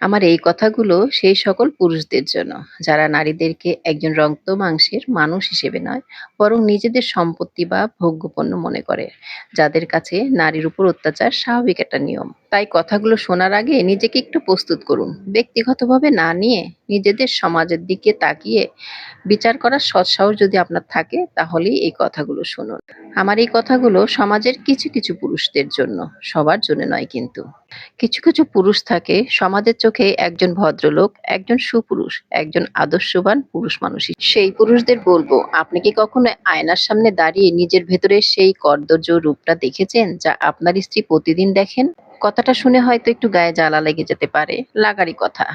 আমার এই কথাগুলো সেই সকল পুরুষদের জন্য, যারা নারীদেরকে একজন রক্ত মাংসের মানুষ হিসেবে নয়, বরং নিজেদের সম্পত্তি বা ভোগ্যপণ্য মনে করে, যাদের কাছে নারীর উপর অত্যাচার স্বাভাবিক একটা নিয়ম। তাই কথাগুলো শোনার আগে নিজেকে একটু প্রস্তুত করুন। ব্যক্তিগতভাবে না নিয়ে নিজেদের সমাজের দিকে তাকিয়ে বিচার করার সৎসাহস যদি আপনার থাকে, তাহলেই এই কথাগুলো শুনুন। আমার এই কথাগুলো সমাজের কিছু কিছু পুরুষদের জন্য, সবার জন্য নয় কিন্তু। কিছু কিছু পুরুষ থাকে, সমাজের চোখে একজন ভদ্রলোক, একজন সুপুরুষ, একজন আদর্শবান পুরুষ মানুষই সেই পুরুষদের বলব, আপনি কি কখনো আয়নার সামনে দাঁড়িয়ে নিজের ভেতরে সেই কর্দর্য রূপটা দেখেছেন, যা আপনার স্ত্রী প্রতিদিন দেখেন? কথাটা শুনে হয়তো একটু গায়ে জ্বালা লেগে যেতে পারে, লাগারই কথা।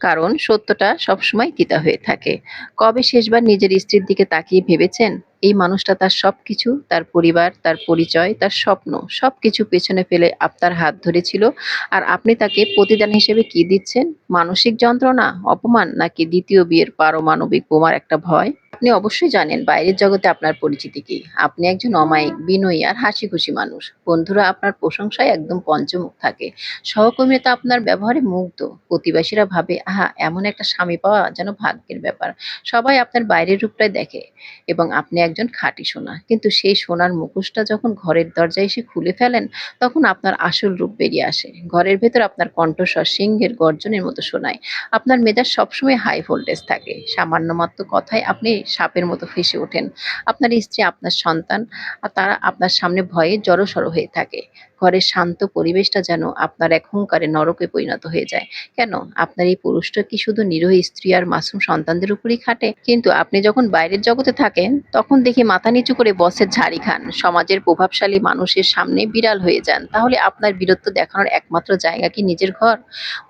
কারণ সত্যটা সবসময় তিতা হয়ে থাকে। কবে শেষবার নিজের স্ত্রীর দিকে তাকিয়ে ভেবেছেন? এই মানুষটা তার সব কিছু তার পরিবার, তার পরিচয়, তার স্বপ্ন সব কিছু পেছনে ফেলে আপনার হাত ধরেছিল। আর আপনি তাকে প্রতিদান হিসেবে কি দিচ্ছেন? মানসিক যন্ত্রণা, অপমান, নাকি দ্বিতীয় বিয়ের পারমাণবিক বোমার একটা ভয়? আপনি অবশ্যই জানেন বাইরের জগতে আপনার পরিচিতি কি। আপনি একজন অমায়িক, বিনয়ী আর হাসি খুশি মানুষ। বন্ধুরা, আপনার প্রশংসায় একদম পঞ্চমুখ থাকে। সহকর্মীরা তো আপনার ব্যবহারে মুগ্ধ। প্রতিবেশীরা ভাবে, আহা, এমন একটা স্বামী পাওয়া যেন ভাগ্যের ব্যাপার। সবাই আপনার বাইরের রূপটাই দেখে এবং আপনি একজন খাঁটি সোনা। কিন্তু সেই সোনার মুখোশটা যখন ঘরের দরজায় এসে খুলে ফেলেন, তখন আপনার আসল রূপ বেরিয়ে আসে। ঘরের ভেতর আপনার কণ্ঠস্বর সিংহের গর্জনের মতো শোনায়। আপনার মেজাজ সবসময় হাই ভোল্টেজ থাকে। সামান্য মাত্র কথায় আপনি সাপের মতো ফেসে ওঠেন। আপনার স্ত্রী আপনার সন্তান, আর তারা আপনার সামনে ভয়ে জড়সড় হয়ে থাকে। ঘরের শান্ত পরিবেশটা যেন আপনার এক হুঙ্কারে নরকে পরিণত হয়ে যায়। কেন? আপনার এই পুরুষটা কি শুধু নিরহ স্ত্রী আর মাসুম সন্তানদের উপরই খাটে? কিন্তু আপনি যখন বাইরের জগতে থাকেন, তখন দেখি মাথা নিচু করে বসের ঝাড়ি খান। সমাজের প্রভাবশালী মানুষের সামনে বিড়াল হয়ে যান। তাহলে আপনার বীরত্ব দেখানোর একমাত্র জায়গা কি নিজের ঘর?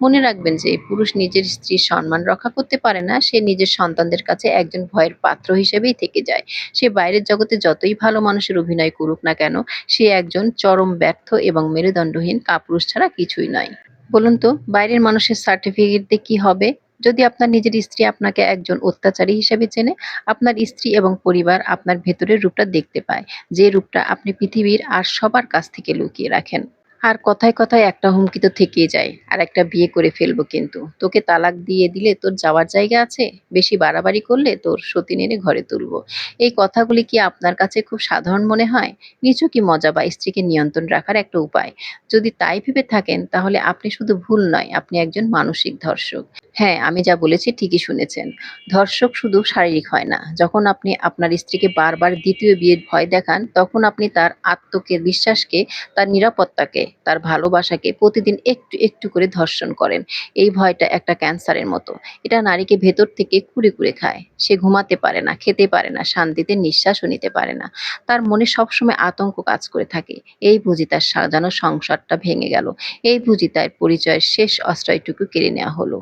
মনে রাখবেন যে, পুরুষ নিজের স্ত্রীর সম্মান রক্ষা করতে পারে না, সে নিজের সন্তানদের কাছে একজন ভয়ের পাত্র হিসেবেই থেকে যায়। সে বাইরের জগতে যতই ভালো মানুষের অভিনয় করুক না কেন, সে একজন চরম ব্যর্থ এবং মেরুদণ্ডহীন কাপুরুষ ছাড়া কিছুই নয়। বলুন তো, বাইরের মানুষের সার্টিফিকেট দিয়ে কি হবে? যদি আপনার নিজের স্ত্রী আপনাকে একজন অত্যাচারী হিসেবে চেনে, আপনার স্ত্রী এবং পরিবার আপনার ভেতরের রূপটা দেখতে পায়, যে রূপটা আপনি পৃথিবীর আর সবার কাছ থেকে লুকিয়ে রাখেন। আর কথায় কথায় একটা হুমকি তো থেকেই যায়, আর একটা বিয়ে করে ফেলব কিন্তু। তোকে তালাক দিয়ে দিলে তোর যাওয়ার জায়গা আছে? বেশি বাড়াবাড়ি করলে তোর সতীন এনে ঘরে তুলব। এই কথাগুলি কি আপনার কাছে খুব সাধারণ মনে হয়? নিচু কি মজা বা স্ত্রীকে নিয়ন্ত্রণ রাখার একটা উপায়? যদি তাই ভেবে থাকেন, তাহলে আপনি শুধু ভুল নয়, আপনি একজন মানসিক ধর্ষক। হ্যাঁ আমি যা বলেছি ঠিকই শুনেছেন। ধর্ষক শুধু শারীরিক হয় না। যখন আপনি আপনার স্ত্রীকে বারবার দ্বিতীয় বিয়ের ভয় দেখান, তখন আপনি তার আত্মকে, বিশ্বাসকে, তার নিরাপত্তাকে, তার ভালোবাসাকে প্রতিদিন একটু একটু করে ধর্ষণ করেন। এই ভয়টা একটা ক্যান্সারের মতো। এটা নারীকে ভেতর থেকে কুড়ে কুড়ে খায়। সে ঘুমাতে পারে না, খেতে পারে না, শান্তিতে, নিঃশ্বাসও নিতে পারে না। তার মনে সবসময় আতঙ্ক কাজ করে থাকে। এই বুঝি তার সাজানো সংসারটা ভেঙে গেল। এই বুঝি তার পরিচয়ের শেষ আশ্রয়টুকু কেড়ে নেওয়া হলো।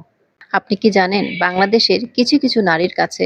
আপনি কি জানেন, বাংলাদেশের কিছু কিছু নারীর কাছে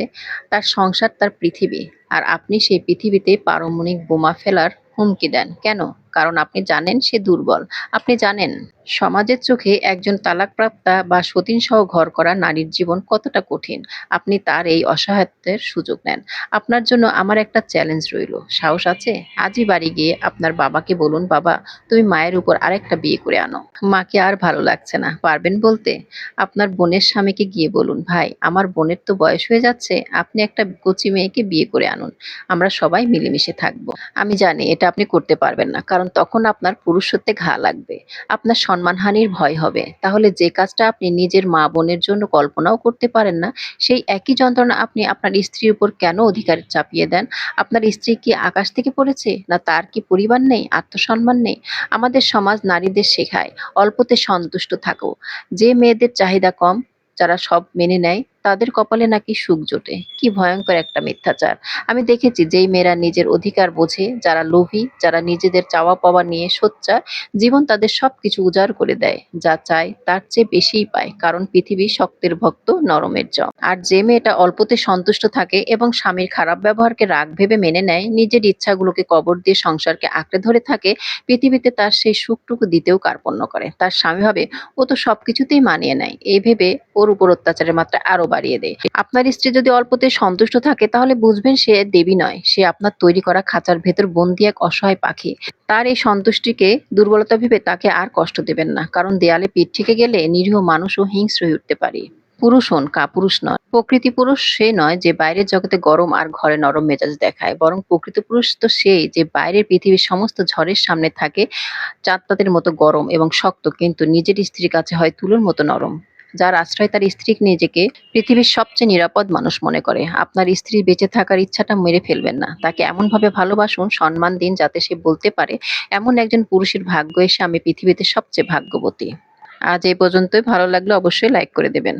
তার সংসার তার পৃথিবী, আর আপনি সেই পৃথিবীতে পারমাণবিক বোমা ফেলার হুমকি দেন। কেন? কারণ আপনি জানেন সে দুর্বল। আপনি জানেন, সমাজের চোখে একজন তালাকপ্রাপ্তা বা সতীন সহ ঘর করা নারীর জীবন কতটা কঠিন। আপনি তার এই অসহায়ত্বের সুযোগ নেন। আপনার জন্য আমার একটা চ্যালেঞ্জ রইল। সাহস আছে? আজই বাড়ি গিয়ে আপনার বাবাকে বলুন, বাবা, তুমি মায়ের উপর আরেকটা বিয়ে করে আনো। মাকে আর ভালো লাগছে না। পারবেন বলতে? আপনার বোনের স্বামীকে গিয়ে বলুন, ভাই, আমার বোনের তো বয়স হয়ে যাচ্ছে। আপনি একটা কচি মেয়েকে বিয়ে করে আনুন। আমরা সবাই মিলেমিশে থাকব। আমি জানি এটা আপনি করতে পারবেন না। কারণ তখন আপনার পুরুষত্বে ঘা লাগবে। আপনার সম্মানহানির ভয় হবে। তাহলে যে কাজটা আপনি নিজের মা বোনের জন্য কল্পনাও করতে পারেন না, সেই একই যন্ত্রণা আপনি আপনার স্ত্রীর উপর কেন অধিকার চাপিয়ে দেন? আপনার স্ত্রী কি আকাশ থেকে পড়েছে? না তার কি পরিবার নেই? আত্মসম্মান নেই? আমাদের সমাজ নারীদের শেখায়, অল্পতে সন্তুষ্ট থাকো। যে মেয়েদের চাহিদা কম যারা সব মেনে নেয়, তাদের কপালে নাকি সুখ জোটে। কি ভয়ঙ্কর একটা মিথ্যাচার। আমি দেখেছি যেই মেয়েরা নিজের অধিকার বোঝে, যারা লোভী, যারা নিজেদের চাওয়া পাওয়া নিয়ে সোচ্চার, জীবন তাদের সবকিছু উজাড় করে দেয়। যা চায়, তার চেয়ে বেশিই পায়, কারণ পৃথিবী শক্তের ভক্ত, নরমের জম আর যে মেয়েটা অল্পতে সন্তুষ্ট থাকে এবং স্বামীর খারাপ ব্যবহারকে রাগ ভেবে মেনে নেয়, নিজের ইচ্ছাগুলোকে কবর দিয়ে সংসারকে আঁকড়ে ধরে থাকে, পৃথিবীতে তার সেই সুখটুকু দিতেও কার্পণ্য করে। তার স্বামী ভাবে, ও তো সবকিছুতেই মানিয়ে নেয়। এই ভেবে ওর ওর উপর অত্যাচারের মাত্রা আরও বাড়িয়ে দেয়। আপনার স্ত্রী যদি অল্পতে সন্তুষ্ট থাকে, তাহলে বুঝবেন সে দেবী নয়। সে আপনার তৈরি করা খাঁচার ভেতর বন্দি এক অসহায় পাখি। তার এই সন্তুষ্টিকে, দুর্বলতা ভেবে তাকে আর কষ্ট দেবেন না, কারণ দেয়ালে পিঠ থেকে গেলে নিরীহ মানুষও হিংস্র হয়ে উঠতে পারে। পুরুষ হন, কাপুরুষ নয়। প্রকৃতি পুরুষ সে নয় যে বাইরের জগতে গরম আর ঘরে নরম মেজাজ দেখায়, বরং প্রকৃত পুরুষ তো সেই যে বাইরের পৃথিবীর সমস্ত ঝড়ের সামনে থাকে চাঁদপাতের মতো গরম এবং শক্ত, কিন্তু নিজের স্ত্রীর কাছে হয় তুলোর মতো নরম। যার আশ্রয় তার স্ত্রীকে নিজেকে পৃথিবীর সবচেয়ে নিরাপদ মানুষ মনে করে। আপনার স্ত্রী বেঁচে থাকার ইচ্ছাটা মেরে ফেলবেন না। তাকে এমনভাবে ভালোবাসুন, সম্মান দিন যাতে সে বলতে পারে, এমন একজন পুরুষের ভাগ্য এসে আমি পৃথিবীতে সবচেয়ে ভাগ্যবতী। আজ এই পর্যন্তই। ভালো লাগলে অবশ্যই লাইক করে দেবেন।